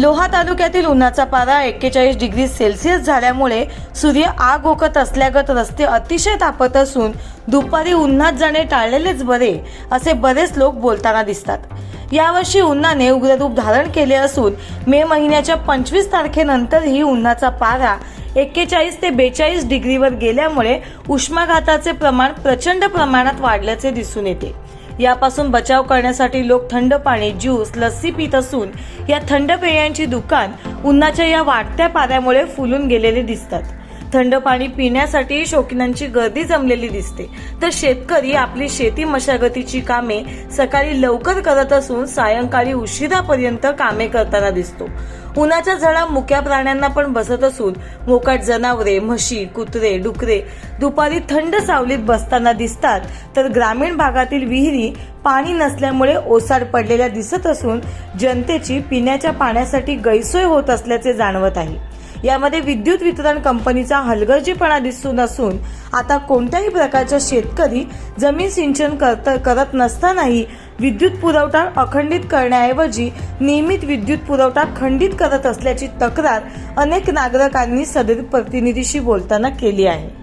लोहा तालुक्यातील उन्हाचा पारा एक्केचाळीस डिग्री सेल्सिअस झाल्यामुळे सूर्य आग ओकत असल्यागत रस्ते अतिशय तापत असून दुपारी उन्हात जाणे टाळलेलेच बरे असे बरेच लोक बोलताना दिसतात. यावर्षी उन्हाने उग्ररूप धारण केले असून मे महिन्याच्या पंचवीस तारखेनंतरही उन्हाचा पारा एक्केचाळीस ते बेचाळीस डिग्रीवर गेल्यामुळे उष्माघाताचे प्रमाण प्रचंड प्रमाणात वाढल्याचे दिसून येते. यापासून बचाव करण्यासाठी लोक थंड पाणी ज्यूस लस्सी पित असून या थंड पेयांची दुकान उन्हाच्या या वाढत्या पाऱ्यामुळे फुलून गेलेले दिसतात. थंड पाणी पिण्यासाठी शौकीनांची गर्दी जमलेली दिसते. तर शेतकरी आपली शेती मशागतीची कामे सकाळी लवकर करत असून सायंकाळी उशिरापर्यंत कामे करताना दिसतो. उन्हाच्या झळा मुक्या प्राण्यांना पण बसत असून मोकाट जनावरे म्हशी कुत्रे डुकरे दुपारी थंड सावलीत बसताना दिसतात. तर ग्रामीण भागातील विहिरी पाणी नसल्यामुळे ओसाड पडलेल्या दिसत असून जनतेची पिण्याच्या पाण्यासाठी गैरसोय होत असल्याचे जाणवत आहे. यामध्ये विद्युत वितरण कंपनीचा हलगर्जीपणा दिसून असून आता कोणत्याही प्रकारचा शेतकरी जमीन सिंचन करत करत नसतानाही विद्युत पुरवठा अखंडित करण्याऐवजी नियमित विद्युत पुरवठा खंडित करत असल्याची तक्रार अनेक नागरिकांनी सदर प्रतिनिधीशी बोलताना केली आहे.